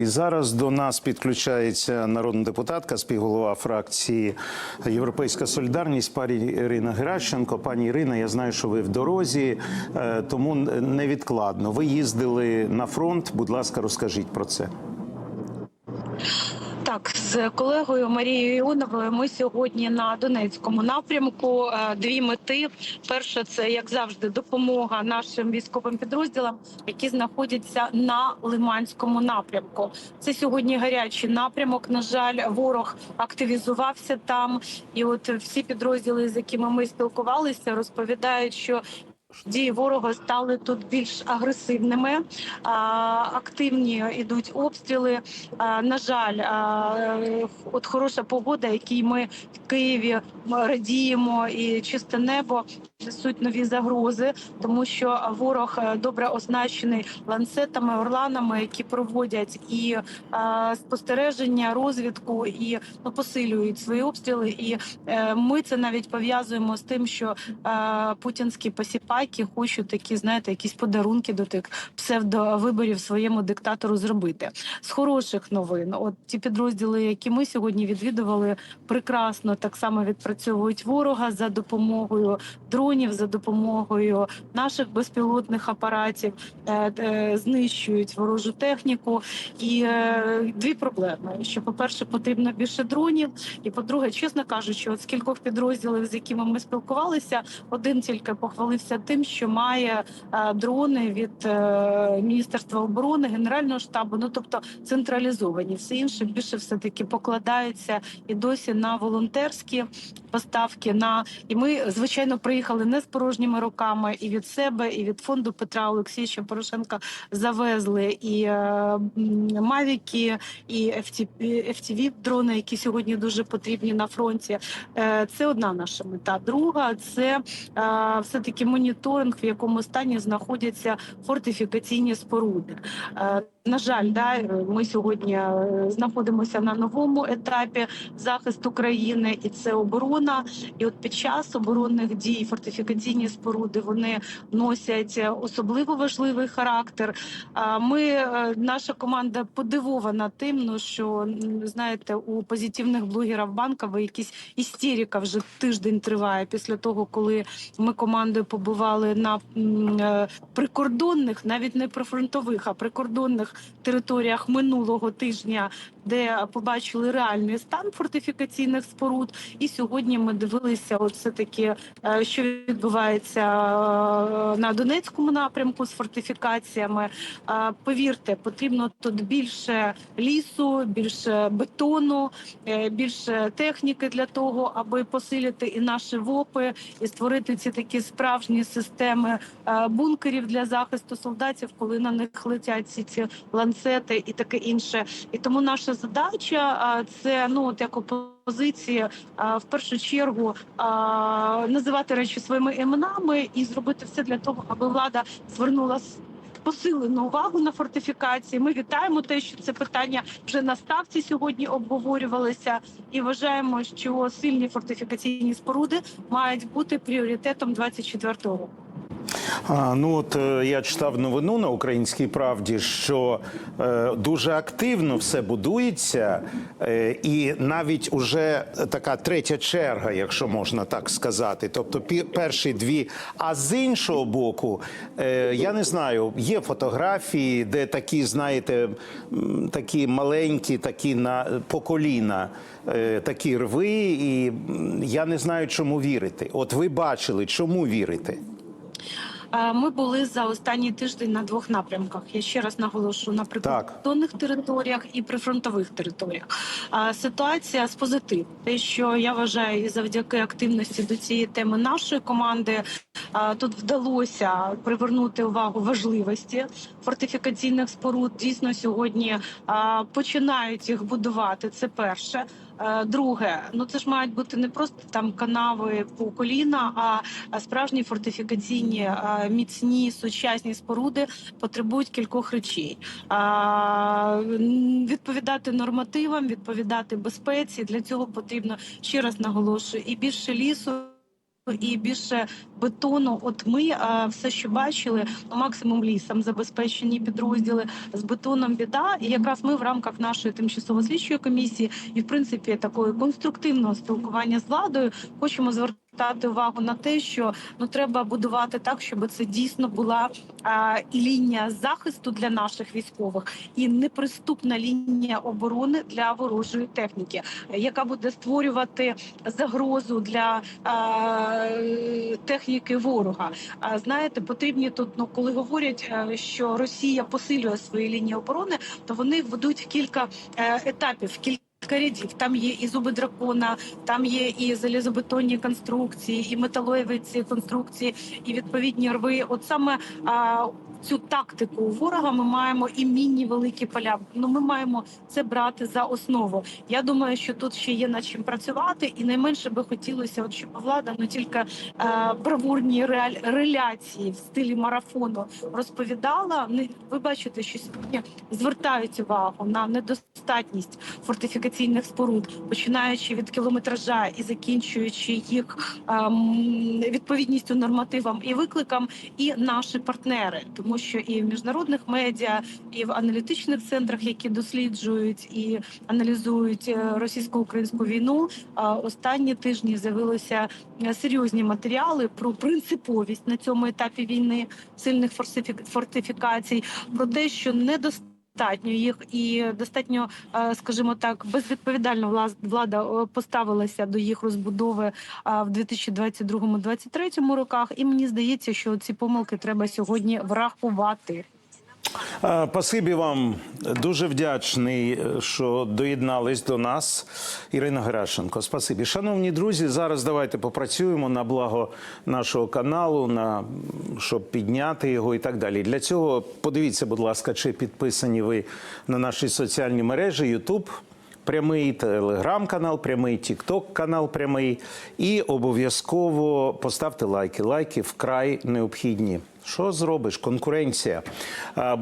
І зараз до нас підключається народна депутатка, співголова фракції Європейська Солідарність, пані Ірина Геращенко. Пані Ірина, я знаю, що ви в дорозі, е, тому невідкладно. Ви їздили на фронт. Будь ласка, розкажіть про це. Так, з колегою Марією Іоновою ми сьогодні на Донецькому напрямку. Е, Дві мети: перша це як завжди допомога нашим військовим підрозділам, які знаходяться на Лиманському напрямку. Це сьогодні гарячий напрямок. На жаль, ворог активізувався там, і от всі підрозділи, з якими ми спілкувалися, розповідають, що Дії ворога стали тут більш агресивними, активні йдуть обстріли. На жаль, от хороша погода, якій ми в Києві радіємо, і чисте небо несуть нові загрози, тому що ворог е, добре оснащений ланцетами, орланами, які проводять і а, спостереження, розвідку і ну, посилюють свої обстріли. І е, ми це навіть пов'язуємо з тим, що е, путінські посіпайки хочуть такі, знаєте, якісь подарунки до тих псевдовиборів своєму диктатору зробити. З хороших новин, от ті підрозділи, які ми сьогодні відвідували, прекрасно так само відпрацьовують ворога за допомогою дронів, за допомогою наших безпілотних апаратів, е, знищують ворожу техніку. І е, дві проблеми: що, по-перше, потрібно більше дронів, і по-друге, чесно кажучи, от з кількох підрозділів, з якими ми спілкувалися, один тільки похвалився тим, що має е, дрони від Міністерства оборони, Генерального штабу, ну тобто централізовані. Все інше більше все таки покладаються і досі на волонтерські поставки. На і ми звичайно приїхали не з порожніми руками, і від себе, і від фонду Петра Олексійовича Порошенка завезли і е, мавіки, і FTV дрони, які сьогодні дуже потрібні на фронті. Е, Це одна наша мета. Друга це все таки моніторинг, в якому стані знаходяться фортифікаційні споруди. На жаль, да, ми сьогодні е, знаходимося на новому етапі захисту країни, і це оборона. І от під час оборонних дій фортифікаційні споруди вони носять особливо важливий характер. Ми, е, наша команда подивована тим, ну що знаєте, у позитивних блогерів банкова якісь істерика вже тиждень триває після того, коли ми командою побували на е, прикордонних, навіть не прифронтових, а прикордонних територіях минулого тижня, де побачили реальний стан фортифікаційних споруд. І сьогодні ми дивилися, от все таки, е, що відбувається е, на Донецькому напрямку з фортифікаціями. Е, Повірте, потрібно тут більше лісу, більше бетону, більше техніки для того, аби посилити і наші ВОПи, і створити ці такі справжні системи бункерів для захисту солдатів, коли на них летять ці ці ланцети і таке інше. І тому наша задача це ну от як опозиції в першу чергу називати речі своїми іменами і зробити все для того, аби влада звернула посилену увагу на фортифікації. Ми вітаємо те, що це питання вже на ставці сьогодні обговорювалося, і вважаємо, що сильні фортифікаційні споруди мають бути пріоритетом 24-го року. Ну от е, я читав новину на українській правді, що е, дуже активно все будується, е, і навіть уже така третя черга, якщо можна так сказати. Тобто, перші дві. А з іншого боку, я не знаю, є фотографії, де такі, знаєте, такі маленькі, такі на по коліна, е, такі рви, і я не знаю, чому вірити. От ви бачили, чому вірите? Ми були за останній тиждень на двох напрямках. Я ще раз наголошу на прикордонних територіях і прифронтових територіях. Ситуація з позитив. Те, що я вважаю, і завдяки активності до цієї теми нашої команди тут вдалося привернути увагу важливості фортифікаційних споруд. Дійсно, сьогодні починають їх будувати. Це перше. Е, Друге, ну це ж мають бути не просто там канави по коліна, а, справжні фортифікаційні е, міцні сучасні споруди потребують кількох речей: відповідати нормативам, відповідати безпеці. Для цього потрібно ще раз наголошую і більше лісу. І більше бетону. От ми а, все, що бачили, ну, максимум лісом забезпечені підрозділи з бетоном біда. І якраз ми в рамках нашої тимчасово слідчої комісії і в принципі такої конструктивного спілкування з владою хочемо звертати увагу на те, що ну треба будувати так, щоб це дійсно була а, лінія захисту для наших військових, і неприступна лінія оборони для ворожої техніки, яка буде створювати загрозу для а, техніки ворога. А знаєте, потрібні тут, ну коли говорять, е, що Росія посилює свої лінії оборони, то вони ведуть кілька е, етапів. Кілька рядів там є і зуби дракона, там є і залізобетонні конструкції, і металеві ці конструкції, і відповідні рви. От саме а, цю тактику ворога ми маємо і мінні великі поля. Ну ми маємо це брати за основу. Я думаю, що тут ще є над чим працювати, і найменше би хотілося, от щоб влада ну тільки е, бравурні реаль, реляції в стилі марафону розповідала. Не- Ви бачите, що сьогодні звертають увагу на недостатність фортифікаційних споруд, починаючи від кілометража і закінчуючи їх ем, відповідністю нормативам і викликам, і наші партнери, тому що і в міжнародних медіа, і в аналітичних центрах, які досліджують і аналізують е, російсько-українську війну, е, останні тижні з'явилися е, серйозні матеріали про принциповість на цьому етапі війни сильних фортифікацій, про те, що недостатньо Достатньо їх і достатньо, е, скажімо так, безвідповідально влада поставилася до їх розбудови е, в 2022-2023 роках. І мені здається, що ці помилки треба сьогодні врахувати. Пасибі вам дуже вдячний, е, що доєднались до нас. Ірина Геращенко. Спасибі. Шановні друзі, зараз давайте попрацюємо на благо нашого каналу, на щоб підняти його і так далі. Для цього подивіться, будь ласка, чи підписані ви на наші соціальні мережі Ютуб. Прямий телеграм-канал, прямий Тікток канал прямий. І обов'язково поставте лайки. Лайки вкрай необхідні. Що зробиш? Конкуренція.